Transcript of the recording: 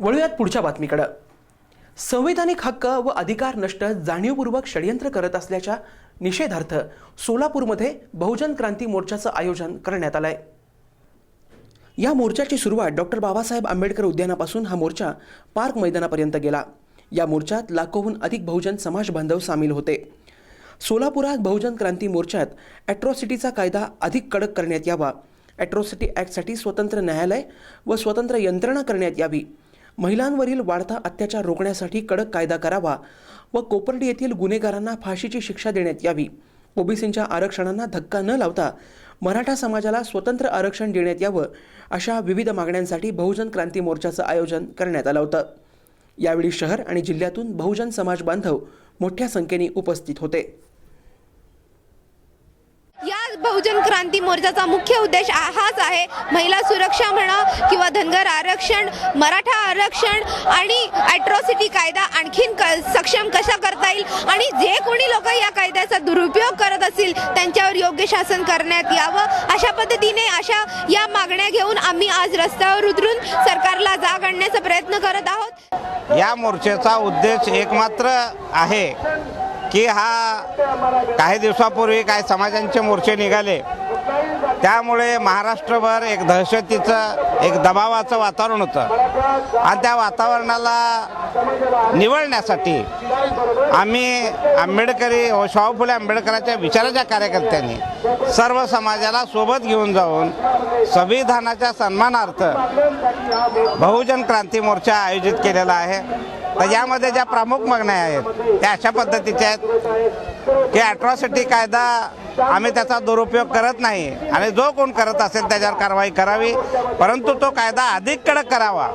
वळूयात पुढच्या बातमीकडं. संवैधानिक हक्क व अधिकार नष्ट जाणीवपूर्वक षडयंत्र करत असल्याच्या निषेधार्थ सोलापूरमध्ये बहुजन क्रांती मोर्चाचं आयोजन करण्यात आलं आहे या मोर्चाची सुरुवात डॉक्टर बाबासाहेब आंबेडकर उद्यानापासून हा मोर्चा पार्क मैदानापर्यंत गेला. या मोर्चात लाखोहून अधिक बहुजन समाज बांधव सामील होते. सोलापुरात बहुजन क्रांती मोर्चात ॲट्रॉसिटीचा कायदा अधिक कडक करण्यात यावा. ॲट्रॉसिटी ॲक्टसाठी स्वतंत्र न्यायालय व स्वतंत्र यंत्रणा करण्यात यावी. महिलांवरील वाढता अत्याचार रोखण्यासाठी कडक कायदा करावा व कोपर्डी येथील गुन्हेगारांना फाशीची शिक्षा देण्यात यावी. ओबीसींच्या आरक्षणांना धक्का न लावता मराठा समाजाला स्वतंत्र आरक्षण देण्यात यावं अशा विविध मागण्यांसाठी बहुजन क्रांती मोर्चाचं आयोजन करण्यात आलं होतं. यावेळी शहर आणि जिल्ह्यातून बहुजन समाज बांधव मोठ्या संख्येने उपस्थित होते या बहुजन क्रांती मोर्चाचा मुख्य उद्देश हाच आहे महिला सुरक्षा म्हणा किंवा धनगर आरक्षण मराठा आरक्षण आणि ॲट्रॉसिटी कायदा आणखीन क सक्षम कसा करता येईल आणि जे कोणी लोक या कायद्याचा दुरुपयोग करत असतील त्यांच्यावर योग्य शासन करण्यात यावं अशा पद्धतीने अशा या मागण्या घेऊन आम्ही आज रस्त्यावर उतरून सरकारला जाग आणण्याचा प्रयत्न करत आहोत. या मोर्चाचा उद्देश एकमात्र आहे. की हा काही दिवसापूर्वी काही समाजांचे मोर्चे निघाले. त्यामुळे महाराष्ट्रभर एक दहशतीचं एक दबावाचं वातावरण होतं. आणि त्या वातावरणाला निवळण्यासाठी आम्ही आंबेडकरी व शाहू फुले आंबेडकरांच्या विचाराच्या कार्यकर्त्यांनी सर्व समाजाला सोबत घेऊन जाऊन संविधानाच्या सन्मानार्थ बहुजन क्रांती मोर्चा आयोजित केलेला आहे. तर यामध्ये ज्या प्रमुख मागण्या आहेत त्या अशा पद्धतीच्या आहेत की अॅट्रॉसिटी कायदा आम्ही त्याचा दुरुपयोग करत नाही आणि जो कोण करत असेल त्याच्यावर कारवाई करावी परंतु तो कायदा अधिक कडक करावा.